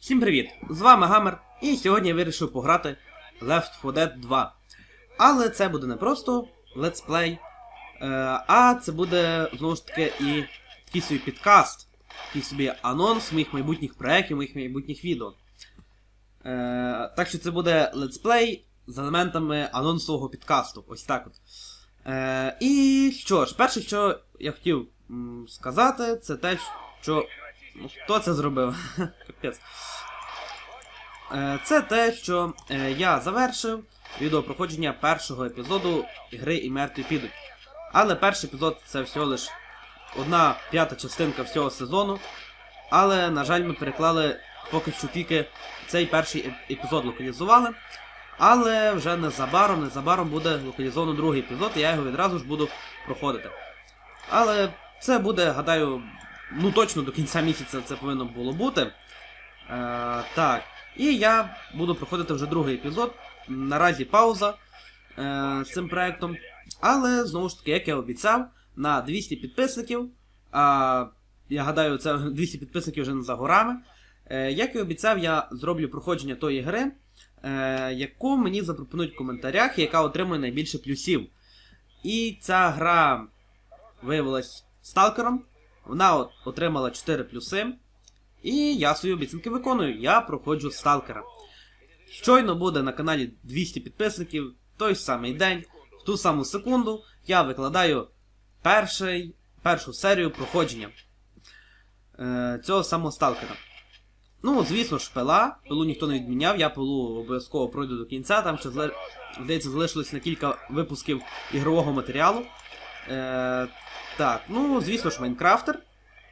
Всім привіт! З вами Гамер, і сьогодні я вирішив пограти Left 4 Dead 2. Але це буде не просто летсплей, а це буде знову ж таки і такий собі підкаст, такий собі анонс моїх майбутніх проєктів, моїх майбутніх відео. Е, так що це буде летсплей з елементами анонсового підкасту. Ось так от. Е, і що ж, перше, що я хотів сказати, це те, що. Ну, хто це зробив? Капець. Е, Це те, що е, я завершив відеопроходження першого епізоду гри і мертві підуть. Але перший епізод це всього лиш одна п'ята частинка всього сезону. Але, на жаль, ми переклали поки що тільки цей перший епізод локалізували. Але вже незабаром, незабаром буде локалізовано другий епізод, і я його відразу ж буду проходити. Але це буде, гадаю, ну точно до кінця місяця це повинно було бути. Е, так. І я буду проходити вже другий епізод. Наразі пауза е, з цим проектом. Але знову ж таки, як я обіцяв, на 200 підписників. А, я гадаю, це 200 підписників вже не за горами. Е, як і обіцяв, я зроблю проходження тої гри, е, яку мені запропонують в коментарях, яка отримує найбільше плюсів. І ця гра виявилась сталкером. Вона от отримала 4 плюси. І я свої обіцянки виконую. Я проходжу сталкера. Щойно буде на каналі 200 підписників, той самий день, в ту саму секунду я викладаю перший, першу серію проходження е, цього самого сталкера. Ну, звісно ж, пила. Пилу ніхто не відміняв, я пилу обов'язково пройду до кінця, там ще здається, залишилось на кілька випусків ігрового матеріалу. Е, так, ну, звісно ж, Майнкрафтер.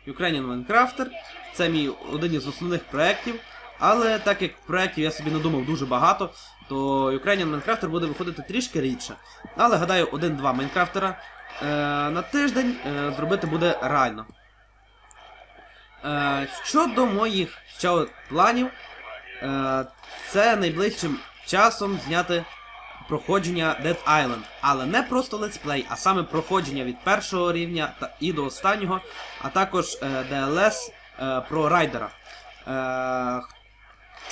Ukrainian Minecrafter. Це мій один із основних проєктів. Але так як проєктів я собі надумав дуже багато, то Ukrainian Minecrafter буде виходити трішки рідше. Але гадаю, один-два Майнкрафтера е, на тиждень е, зробити буде реально. Е, щодо моїх ще планів, е, це найближчим часом зняти проходження Dead Island. Але не просто летсплей, а саме проходження від першого рівня та і до останнього, а також е, DLS е, про райдера. Е,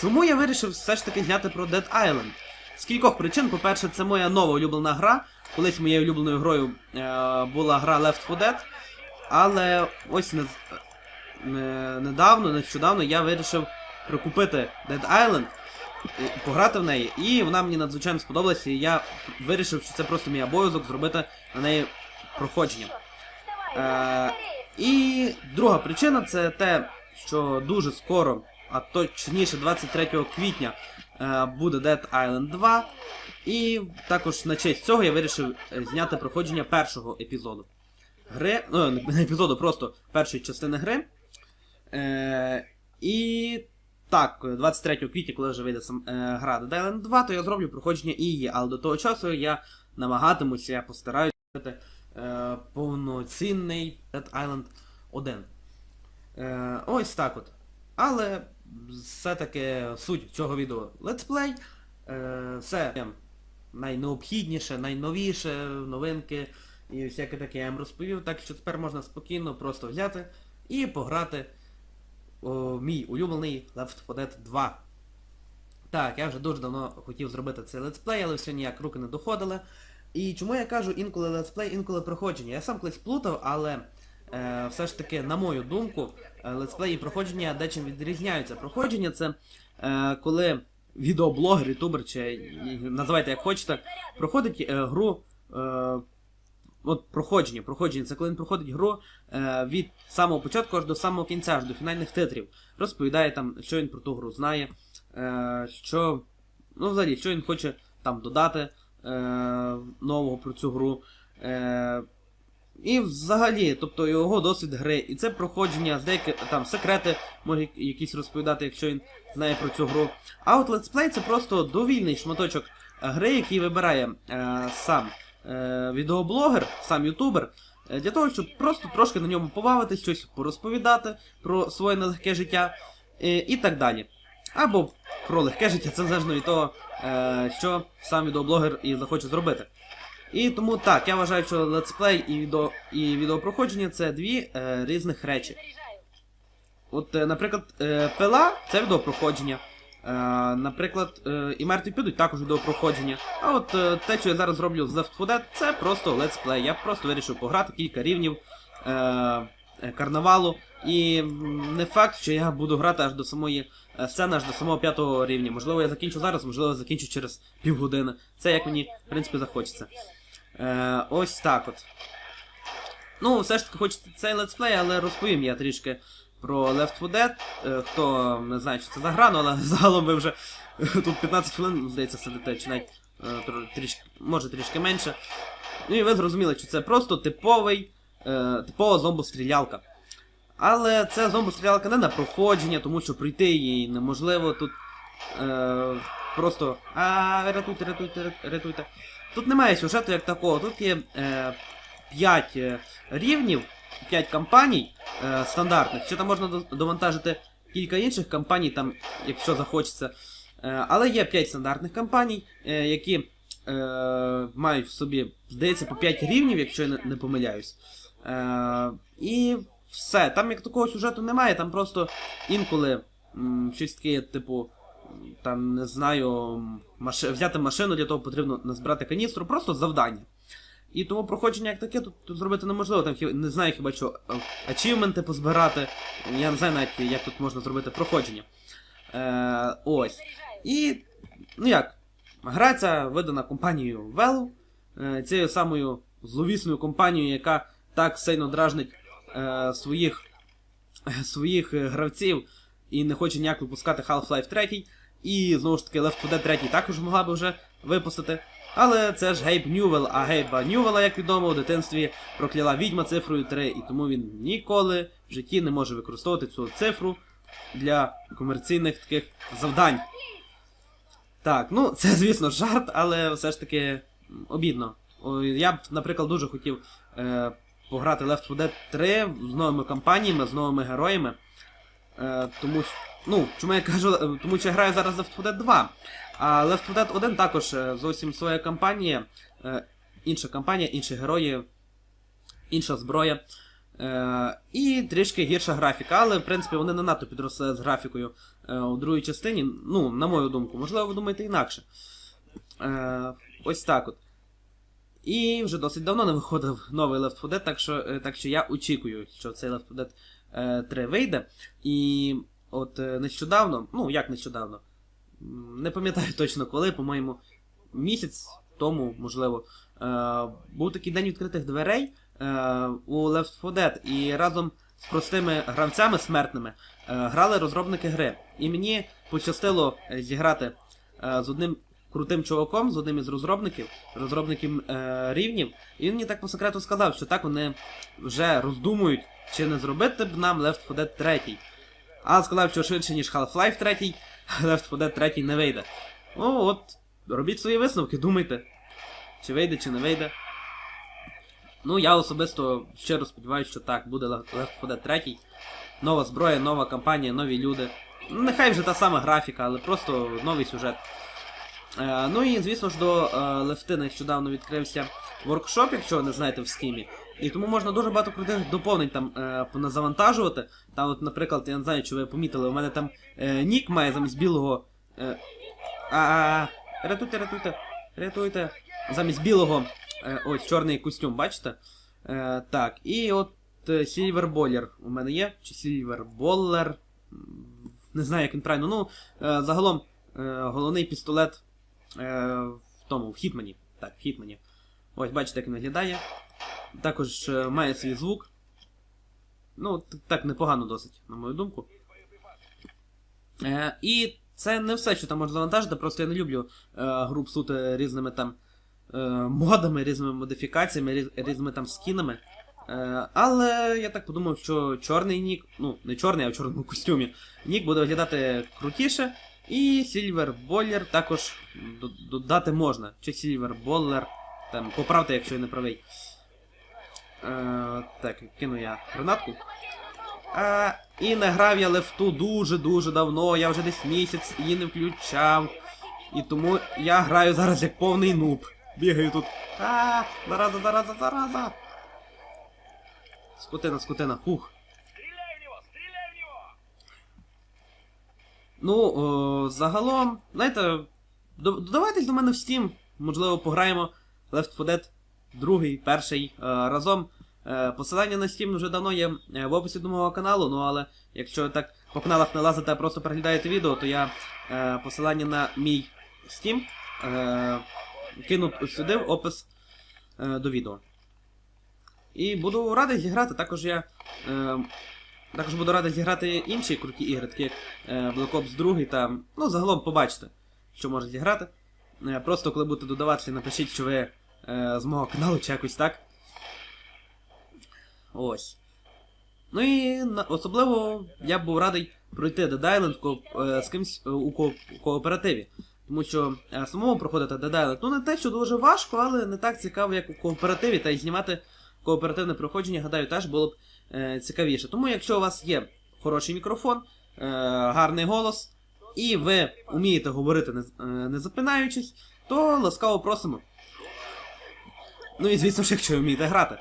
чому я вирішив все ж таки зняти про Dead Island? З кількох причин, по-перше, це моя нова улюблена гра. Колись моєю улюбленою грою була гра Left 4 Dead. Але ось не, не, недавно, нещодавно я вирішив прикупити Dead Island, пограти в неї, і вона мені надзвичайно сподобалася, і я вирішив, що це просто мій обов'язок зробити на неї проходження. Е, і друга причина це те, що дуже скоро, а точніше 23 квітня, е, буде Dead Island 2. І також на честь цього я вирішив е, зняти проходження першого епізоду. Гри. Ну, не епізоду, просто першої частини гри. Е, і так, 23 квітня, коли вже вийде сам, е, гра Dead Island 2, то я зроблю проходження і її. Але до того часу я намагатимуся, я постараюся е, повноцінний Dead Island 1. Е, ось так от. Але все-таки суть цього відео летсплей. Е, все найнеобхідніше, найновіше, новинки і всяке таке я вам розповів. Так що тепер можна спокійно просто взяти і пограти мій улюблений Left 4 Dead 2. Так, я вже дуже давно хотів зробити цей летсплей, але все ніяк руки не доходили. І чому я кажу інколи летсплей, інколи проходження? Я сам колись плутав, але е, все ж таки, на мою думку, е, летсплей і проходження дечим відрізняються. Проходження це е, коли відеоблогер, ютубер, чи називайте як хочете, проходить е, гру. Е, От проходження, проходження, це коли він проходить гру е, від самого початку аж до самого кінця, аж до фінальних титрів. Розповідає там, що він про ту гру знає, е, що. Ну, взагалі, що він хоче там додати е, нового про цю гру. Е, і взагалі, тобто його досвід гри. І це проходження, деякі там секрети може якісь розповідати, якщо він знає про цю гру. А от летсплей це просто довільний шматочок гри, який вибирає е, сам е, відеоблогер, сам ютубер, е, для того, щоб просто трошки на ньому побавитись, щось порозповідати про своє нелегке життя е, і так далі. Або про легке життя, це залежно від того, що сам відеоблогер і захоче зробити. І тому так, я вважаю, що летсплей і відео, і відеопроходження це дві е, різних речі. От, е, наприклад, е, пила це відеопроходження. Е, наприклад, е, і мертві підуть також відеопроходження. А от е, те, що я зараз роблю з Left 4 Dead, це просто летсплей. Я просто вирішив пограти кілька рівнів карнавалу. І не факт, що я буду грати аж до самої сцени, аж до самого п'ятого рівня. Можливо, я закінчу зараз, можливо, закінчу через півгодини. Це як мені, в принципі, захочеться. Ось так от. Ну, все ж таки хочете цей летсплей, але розповім я трішки про Left 4 Dead. Е, Хто не знає, що це за гра, ну, але загалом ви вже тут 15 хвилин, здається, сидите, чи навіть е, трішки, може трішки менше. Ну і ви зрозуміли, що це просто типовий, е, типова зомбострілялка. Але це зомбострілялка не на проходження, тому що пройти її неможливо. Тут е, просто. А, рятуйте, рятуйте, рятуйте. Тут немає сюжету як такого. Тут є е, 5 е, рівнів, 5 кампаній е, стандартних. Ще там можна довантажити кілька інших кампаній, там, якщо захочеться. Е, але є 5 стандартних кампаній, е, які е, мають в собі, здається, по 5 рівнів, якщо я не, не помиляюсь. Е, і все. Там як такого сюжету немає, там просто інколи м, щось таке, типу, там, не знаю, маш... взяти машину, для того потрібно назбирати каністру, просто завдання. І тому проходження як таке тут, тут зробити неможливо. Там не знаю хіба що ачівменти позбирати. Я не знаю навіть, як тут можна зробити проходження. Е, ось. І. Ну як, гра ця видана компанією Valve, е, цією самою зловісною компанією, яка так сильно дражнить е, своїх, своїх гравців і не хоче ніяк випускати Half-Life 3. І знову ж таки Left 4 Dead 3 також могла би вже випустити. Але це ж Гейб Ньювел, а Гейба Ньювела, як відомо, у дитинстві прокляла відьма цифрою 3, і тому він ніколи в житті не може використовувати цю цифру для комерційних таких завдань. Так, ну це, звісно, жарт, але все ж таки обідно. Я б, наприклад, дуже хотів е, пограти Left 4 Dead 3 з новими кампаніями, з новими героями. Е, тому. Ну, чому я кажу, е, тому що я граю зараз Left 4 Dead 2. А Left 4 Dead 1 також е, зовсім своя кампанія. Е, інша кампанія, інші герої, інша зброя. Е, і трішки гірша графіка, але в принципі вони не надто підросли з графікою у другій частині. Ну, на мою думку, можливо, ви думаєте інакше. Ось так от. І вже досить давно не виходив новий Left 4 Dead, так що, так що я очікую, що цей Left 4 Dead е, 3 вийде. І от нещодавно, ну як нещодавно, не пам'ятаю точно коли, по-моєму, місяць тому, можливо, е, був такий день відкритих дверей е, у Left 4 Dead, і разом з простими гравцями смертними е, грали розробники гри. І мені пощастило зіграти з одним крутим чуваком, з одним із розробників, розробників рівнів, і він мені так по секрету сказав, що так вони вже роздумують, чи не зробити б нам Left 4 Dead 3. А сказав, що швидше, ніж Half-Life 3, Left 4 Dead 3 не вийде. Ну от, робіть свої висновки, думайте, чи вийде, чи не вийде. Ну, я особисто щиро сподіваюся, що так, буде Left 4 Dead 3. Нова зброя, нова кампанія, нові люди. Нехай вже та сама графіка, але просто новий сюжет. Е, ну і звісно ж до е, лефти нещодавно відкрився воркшоп, якщо ви не знаєте в скімі. І тому можна дуже багато крутих доповнень там е, поназавантажувати. Там, от, наприклад, я не знаю, чи ви помітили, у мене там нік має замість білого. Рятуйте, рятуйте, рятуйте. Замість білого ось чорний костюм, бачите? Так, і от Boiler у мене є. Чи Silver Не знаю, як він правильно. Ну, загалом головний пістолет в тому, в Хітмані. Так, в Хітмані. Ось, бачите, як він виглядає. Також е, має свій звук. Ну, так непогано досить, на мою думку. Е, і це не все, що там можна завантажити, просто я не люблю е, гру псути різними там е, модами, різними модифікаціями, різ, різними там скінами. Е, але я так подумав, що чорний нік, ну, не чорний, а в чорному костюмі, нік буде виглядати крутіше. І Boiler також додати можна. Чи Boiler, там, поправте, якщо я не правий. Е, так, кину я гранатку. А, і не грав я лефту дуже-дуже давно, я вже десь місяць її не включав. І тому я граю зараз як повний нуб. Бігаю тут. А, зараза, зараза, зараза. Скотина, скотина, фух. Ну, о, загалом, знаєте, до- додавайтесь до мене в Steam, можливо, пограємо Left 4 Dead другий, перший е, разом. Е, посилання на Steam вже давно є е, в описі до мого каналу, ну але якщо так по каналах не лазите, а просто переглядаєте відео, то я е, посилання на мій Steam е, кину сюди в опис е, до відео. І буду радий зіграти. Також я. Також буду радий зіграти інші круті ігри, такі як е, Black Ops 2 та. Ну, загалом побачите, що можна зіграти. Е, просто коли будете додаватися, напишіть, що ви е, з мого каналу чи якось так. Ось. Ну і особливо я б був радий пройти Dead Island е, з кимсь у, кооперативі. Тому що самому проходити Dead Island, ну не те, що дуже важко, але не так цікаво, як у кооперативі, та й знімати кооперативне проходження, гадаю, теж було б е, цікавіше. Тому якщо у вас є хороший мікрофон, е, гарний голос, і ви вмієте говорити не, е, не запинаючись, то ласкаво просимо. Ну і звісно ж, якщо ви вмієте грати.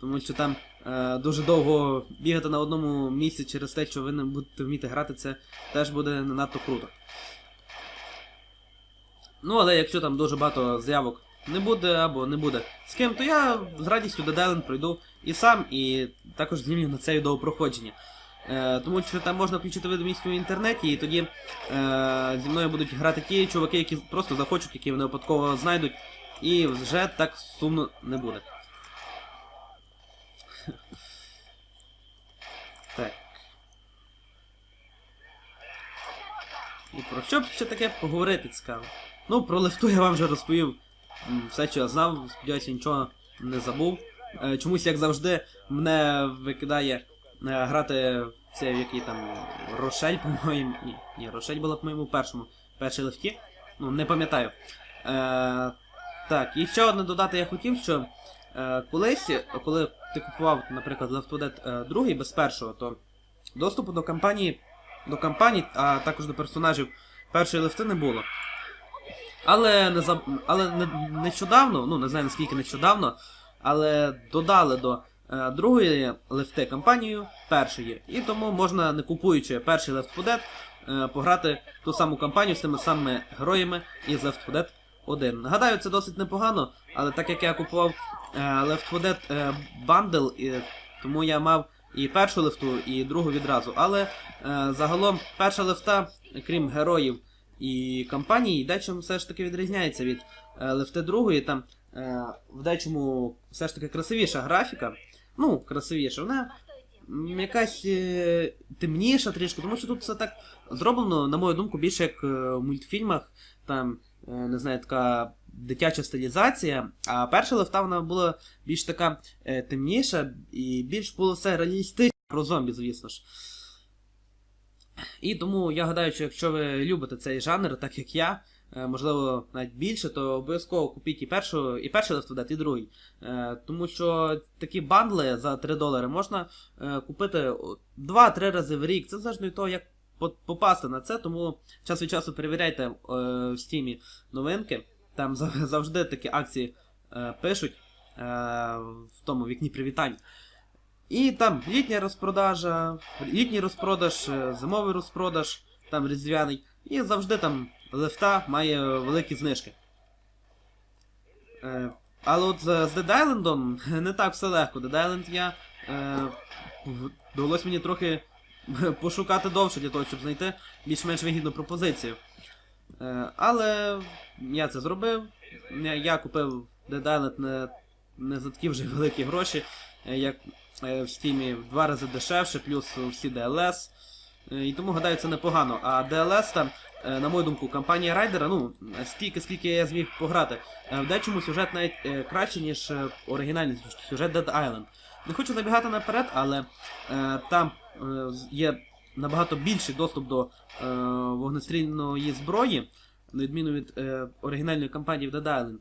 Тому що там е, дуже довго бігати на одному місці через те, що ви не будете вміти грати, це теж буде не надто круто. Ну, але якщо там дуже багато заявок не буде або не буде з ким, то я з радістю Dead Island пройду і сам, і також знімлю на це відео проходження. Е, тому що там можна включити видимість у інтернеті, і тоді е, зі мною будуть грати ті чуваки, які просто захочуть, які вони випадково знайдуть, і вже так сумно не буде. Так. І про що б ще таке поговорити цікаво? Ну, про лифту я вам вже розповів все, що я знав, сподіваюся, нічого не забув. Е, чомусь, як завжди, мене викидає е, грати в це в який там Рошель, по-моєму. Ні, ні, Рошель була, по-моєму, першому. Першій лифті. Ну, не пам'ятаю. Е, так, і ще одне додати я хотів, що е, колись, коли ти купував, наприклад, Left 4 Dead 2 без першого, то доступу до кампанії, до кампаній, а також до персонажів першої лифти не було. Але не за... але не... нещодавно, ну не знаю наскільки нещодавно, але додали до е, другої лифти кампанію першої. І тому можна, не купуючи перший Left 4 Dead, е, пограти ту саму кампанію з тими самими героями із Left 4 Dead 1. Нагадаю, це досить непогано, але так як я купував е, Left 4 Dead е, бандл, і, тому я мав і першу лифту, і другу відразу. Але е, загалом перша лифта, крім героїв і кампанії, дечим все ж таки відрізняється від е, лифти другої. Там е, в дечому все ж таки красивіша графіка. Ну, красивіша, вона якась е, темніша трішки, тому що тут все так зроблено, на мою думку, більше як в мультфільмах. Там, не знаю, така дитяча стилізація, а перша лифта вона була більш така темніша і більш було все реалістично про зомбі, звісно ж. І тому я гадаю, що якщо ви любите цей жанр, так як я, е, можливо, навіть більше, то обов'язково купіть і першу, і перший Left 4 Dead, і другий. Е, Тому що такі бандли за 3 долари можна е, купити 2-3 рази в рік. Це залежно від того, як попасти на це, тому час від часу перевіряйте в стімі новинки. Там завжди такі акції пишуть в тому вікні привітань. І там літня розпродажа, літній розпродаж, е, зимовий розпродаж, там різдвяний. І завжди там лифта має великі знижки. Е, але от з з Dead Island не так все легко. Dead Island я. Е, довелось мені трохи пошукати довше для того, щоб знайти більш-менш вигідну пропозицію. Е, але я це зробив. Я, я купив Dead Island не, не за такі вже великі гроші, як е, в Steam в два рази дешевше, плюс всі DLS. Е, І тому гадаю, це непогано. А DLS там, е, на мою думку, компанія Райдера, ну, стільки, скільки я зміг пограти, е, в дечому сюжет навіть е, краще, ніж е, оригінальний сюжет Dead Island. Не хочу забігати наперед, але е, там е, є набагато більший доступ до е, вогнестрільної зброї, на відміну від е, оригінальної кампанії в Dead Island.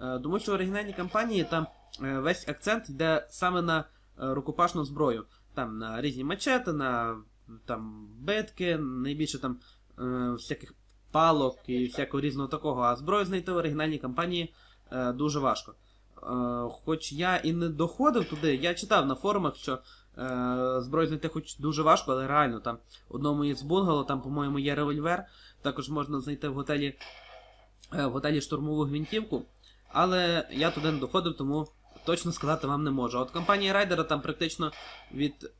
Е, тому що в оригінальній кампанії там е, весь акцент йде саме на е, рукопашну зброю. Там на різні мачети, на там битки, найбільше там е, всяких палок і всякого різного такого. А зброю знайти в оригінальній кампанії е, дуже важко. Е, хоч я і не доходив туди, я читав на форумах, що Е, зброю знайти хоч дуже важко, але реально там одному із бунгало, там, по-моєму, є револьвер. Також можна знайти в готелі, е, в готелі штурмову гвинтівку. Але я туди не доходив, тому точно сказати вам не можу. От компанія Райдера там практично від.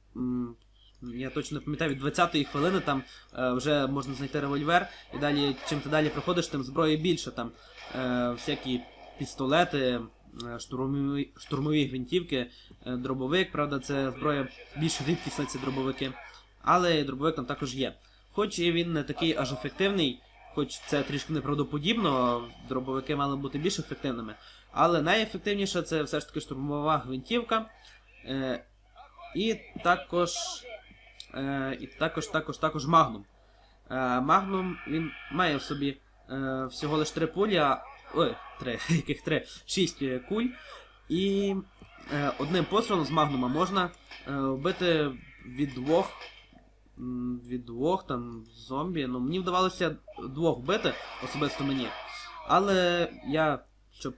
я точно не пам'ятаю, від 20-ї хвилини там е, вже можна знайти револьвер, і далі, чим ти далі проходиш, тим зброї більше. Там е, всякі пістолети, е, штурмові, штурмові гвинтівки, е, дробовик, правда, це зброя більш рідкісна, ці дробовики. Але дробовик там також є. Хоч і він не такий аж ефективний, хоч це трішки неправдоподібно, дробовики мали бути більш ефективними. Але найефективніше це все ж таки штурмова гвинтівка. Е, і також. Е, і також, також, також Магнум. Е, Магнум він має в собі е, всього лише три пулі, а. Ой, три, яких три? Шість е, куль. І е, одним пострілом з Магнума можна е, вбити від двох. Від двох там зомбі. Ну, мені вдавалося двох вбити, особисто мені. Але я, щоб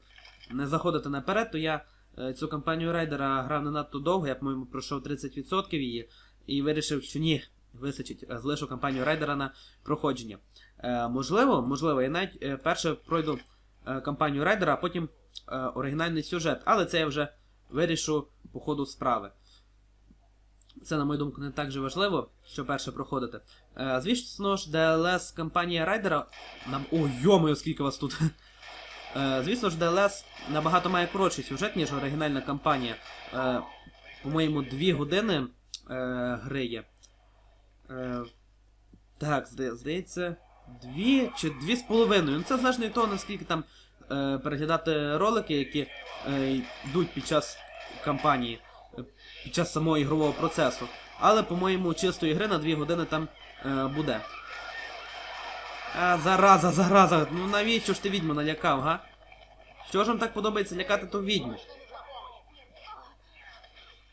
не заходити наперед, то я е, цю кампанію рейдера грав не надто довго, я, по-моєму, пройшов 30% її, і вирішив, що ні, височить, е, залишу кампанію рейдера на проходження. Е, можливо, можливо, я навіть перше пройду кампанію рейдера, а потім оригінальний сюжет, але це я вже вирішу по ходу справи. Це, на мою думку, не так же важливо, що перше проходити. Звісно ж, DLS кампанія райдера. Нам. О, йомою, скільки вас тут. Е, звісно ж, DLS набагато має коротший сюжет, ніж оригінальна кампанія. Е, по-моєму, дві години е, гри є. Так, здається, дві чи дві з половиною. Ну це залежно від того, наскільки там переглядати ролики, які йдуть під час кампанії, під час самого ігрового процесу. Але, по-моєму, чистої гри на дві години там буде. А, зараза, зараза, ну навіщо ж ти відьму налякав, га? Що ж вам так подобається лякати то відьму?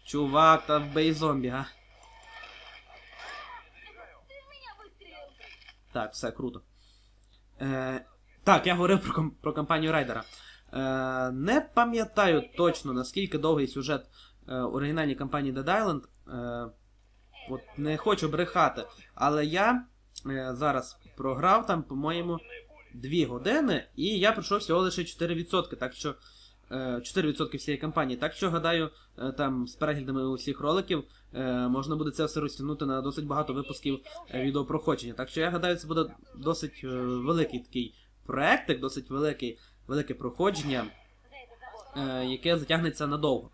Чувак, та вбий зомбі, га? Так, все круто. Е, так, я говорив про, ком- про кампанію Райдера. Е, не пам'ятаю точно, наскільки довгий сюжет е, оригінальній кампанії Dead Island. Е, от не хочу брехати. Але я зараз програв там, по-моєму, 2 години, і я пройшов всього лише 4%. Так що. е, 4% всієї кампанії. Так що, гадаю, е, там з переглядами усіх роликів е, можна буде це все розтягнути на досить багато випусків е, відеопроходження. Так що я гадаю, це буде досить е, великий такий проектик, досить великий, велике проходження, е, яке затягнеться надовго.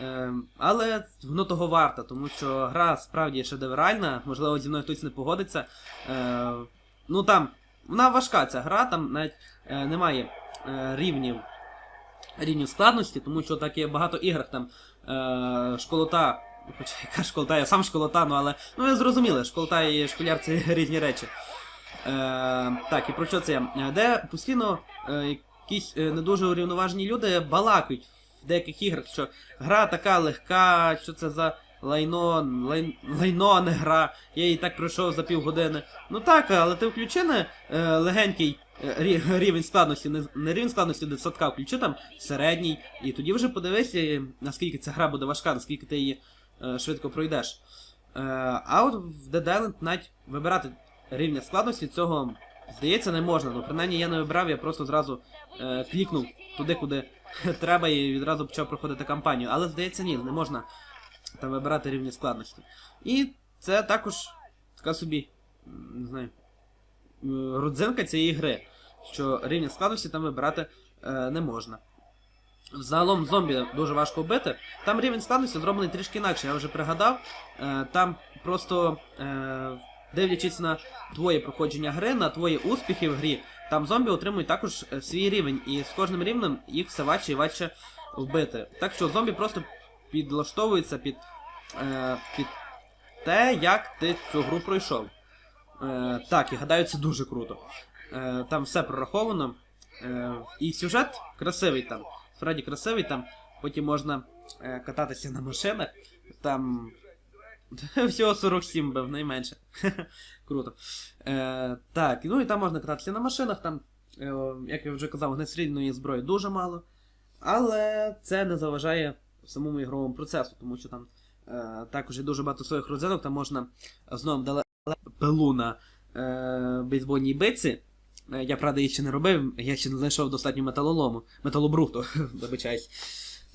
Е, але воно того варто, тому що гра справді шедевральна, можливо, зі мною хтось не погодиться. Е, ну там, вона важка ця гра, там навіть е, немає е, рівнів, рівнів складності, тому що так є багато іграх там школота. Хоча яка школота, я сам школота, ну але. Ну ви зрозуміли, школота і школяр це різні речі. Так, і про що це Де постійно якісь не дуже урівноважені люди балакають деяких іграх, що гра така легка, що це за лайно, лай, лайно, а не гра. Я її так пройшов за півгодини. Ну так, але ти включи не е, легенький е, рі- рівень складності, не, не рівень складності десятка, включи там середній, і тоді вже подивися, е, наскільки ця гра буде важка, наскільки ти її е, швидко пройдеш. Е, а от в Dead Island навіть вибирати рівня складності цього, здається, не можна. Ну, принаймні я не вибирав, я просто зразу е, клікнув туди, куди треба, і відразу почав проходити кампанію. Але здається, ні, не можна там вибирати рівні складності. І це також така собі, не знаю, родзинка цієї гри, що рівня складності там вибирати е, не можна. Взагалом зомбі дуже важко вбити. Там рівень складності зроблений трішки інакше, я вже пригадав. Е, там просто е, дивлячись на твоє проходження гри, на твої успіхи в грі, там зомбі отримують також е, свій рівень, і з кожним рівнем їх все важче і важче вбити. Так що зомбі просто підлаштовуються під, е, під те, як ти цю гру пройшов. Е, так, і гадаю, це дуже круто. Е, там все прораховано. Е, і сюжет красивий там. Справді красивий там. Потім можна е, кататися на машинах. Там. Всього 47 бив, найменше. Круто. Е, так, ну і там можна кататися на машинах, там, е, як я вже казав, огнестрільної зброї дуже мало. Але це не заважає самому ігровому процесу, тому що там Е, також є дуже багато своїх родзинок, там можна знову дали пилу на е, бейсбольній биці. Е, Я, правда, її ще не робив, я ще не знайшов достатньо металолому, металобрухту, вибачаюсь.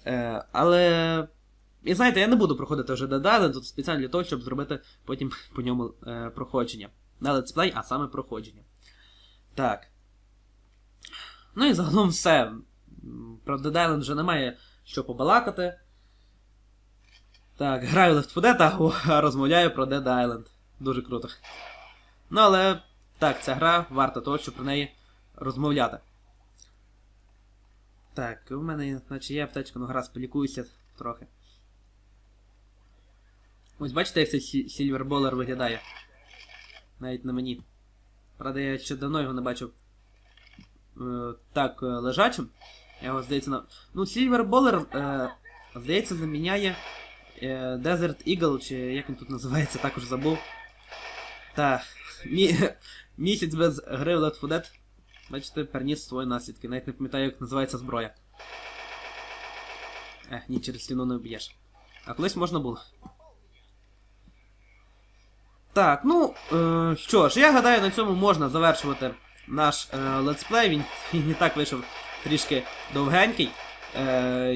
Е, але. І знаєте, я не буду проходити вже Island тут спеціально для того, щоб зробити потім по ньому е, проходження. Не летсплей, а саме проходження. Так. Ну і загалом все. Про Dead Island вже немає що побалакати. Так, граю Left 4 Dead, а розмовляю про Dead Island. Дуже круто. Ну, але так, ця гра варта того, щоб про неї розмовляти. Так, у мене, наче є аптечка, ну гаразд, полікуюся трохи. Ось бачите, як цей сі- Silver Bowler виглядає? Навіть на мені. Правда, я ще давно його не бачив е, так е, лежачим. Я його, здається, на. Ну, Bowler, е, здається, заміняє е, Desert Eagle, чи як він тут називається, також забув. Та. Мі... Місяць без гри в Left 4 Dead, бачите, переніс свої наслідки. Навіть не пам'ятаю, як називається зброя. Ех, ні, через стіну не вб'єш. А колись можна було. Так, ну е, що ж, я гадаю, на цьому можна завершувати наш е, летсплей. Він, він і так вийшов трішки довгенький. Е,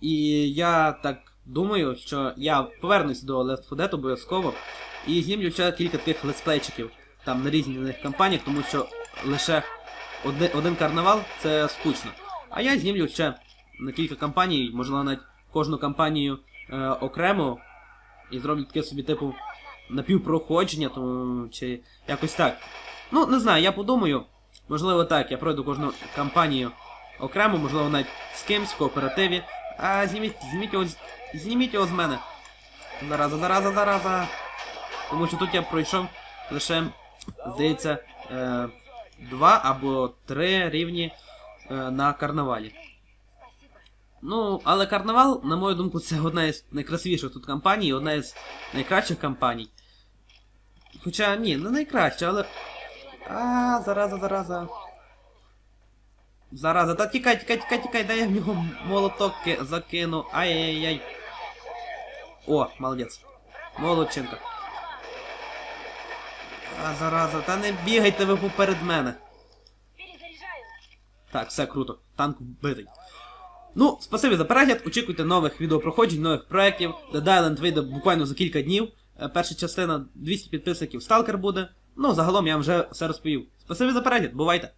і я так думаю, що я повернусь до Left 4 Dead обов'язково і знімлю ще кілька таких летсплейчиків там на різних кампаніях, тому що лише один, один карнавал це скучно. А я знімлю ще на кілька кампаній, можливо, навіть кожну кампанію е, окремо і зроблю таке собі типу напівпроходження, то, чи якось так. Ну, не знаю, я подумаю. Можливо, так, я пройду кожну кампанію окремо, можливо, навіть з кимсь в кооперативі. А зніміть, зніміть його, зніміть його з мене. Зараза, зараза, зараза. Тому що тут я пройшов лише, здається, е, два або три рівні е, на карнавалі. Ну, але карнавал, на мою думку, це одна із найкрасивіших тут кампаній, одна із найкращих кампаній. Хоча ні, не найкраща, але. А, зараза, зараза. Зараза, та тікай, тікай, тікай, тікай, дай я в нього молоток закину. Ай-яй-яй. О, молодець. Молодчинка. А, зараза, та не бігайте ви поперед мене. Так, все круто. Танк вбитий. Ну, спасибі за перегляд. Очікуйте нових відеопроходжень, нових проєктів. Dead Island вийде буквально за кілька днів. Е, Перша частина 200 підписників Сталкер буде. Ну, загалом я вам вже все розповів. Спасибі за перегляд, бувайте!